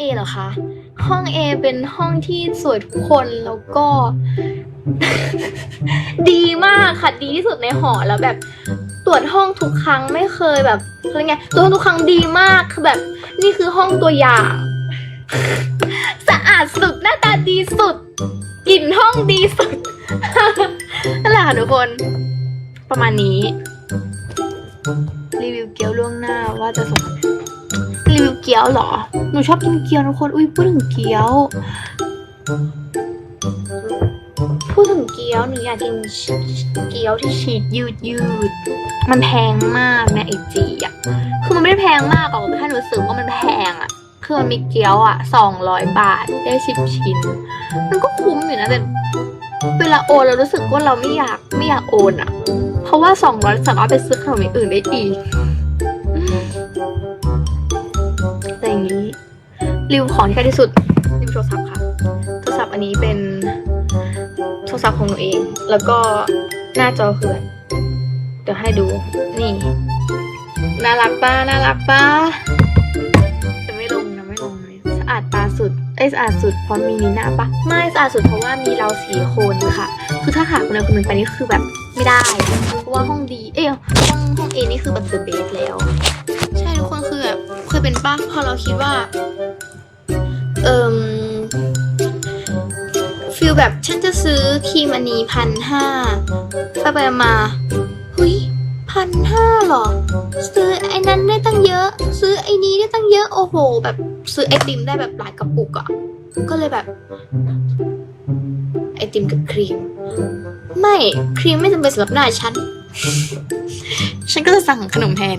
A เหรอคะ ห้อง A เป็นห้องที่สวยทุกคนแล้วก็ ดีมากค่ะดีที่สุดในหอแล้วแบบ ตรวจห้องทุกครั้งไม่เคยแบบอะไรไงตรวจห้องทุกครั้งดีมากคือแบบ นี่คือห้องตัวอย่าง สะอาดสุดหน้าตาดีสุดกลิ่นห้องดีสุดนั่นแหละค่ะทุกคน ประมาณนี้ รีวิวเกี๊ยวล่วงหน้าว่าจะส่ง รีวิวเกี๊ยวเหรอ หนูชอบกินเกี๊ยวทุกคน อุ้ยพูดถึงเกี๊ยว พูดถึงเกี๊ยวหนูอยากกินเกี๊ยวที่ชีสยืดยืด มันแพงมากในไอจีอะ คือมันไม่ได้แพงมากหรอกแต่แค่หนูรู้สึกว่ามันแพงอะ คือมันมีเกี๊ยวอะสองร้อยบาทได้สิบชิ้น มันก็คุ้มอยู่นะแต่เวลาโอนเรารู้สึกว่าเราไม่อยากไม่อยากโอนอะ เพราะว่าสองร้อยสามารถไปซื้อขนมอย่างอื่นได้อีก รีวิวของที่ใกล้ที่สุดรีวิวโทรศัพท์ค่ะ โทรศัพท์อันนี้เป็นโทรศัพท์ของหนูเอง แล้วก็หน้าจอคือแบบเดี๋ยวให้ดู นี่น่ารักป้าน่ารักป้าจะไม่ลงนะไม่ลงเลยสะอาดตาสุดเอ้สะอาดสุดเพราะมีนีน่าปะไม่สะอาดสุดเพราะว่ามีเราสี่คนค่ะ คือถ้าหากคนใดคนหนึ่งไปนี่คือแบบไม่ได้เพราะว่าห้องดี เอ้ยห้องห้องเอนี่คือแบบเดอะเบสแล้ว ใช่ทุกคนคือแบบเคยเป็นป้าพอเราคิดว่า ฟิลแบบฉันจะซื้อครีมอันนี้พันห้าไปไปมาเฮ้ยพันห้าหรอ ซื้อไอ้นั้นได้ตั้งเยอะ ซื้อไอ้นี้ได้ตั้งเยอะ โอ้โห แบบซื้อไอติมได้แบบหลายกระปุกอะก็เลยแบบ ไอติมกับครีม ไม่ครีมไม่จำเป็นสำหรับหน้าฉัน ฉันก็จะสั่งขนมแทน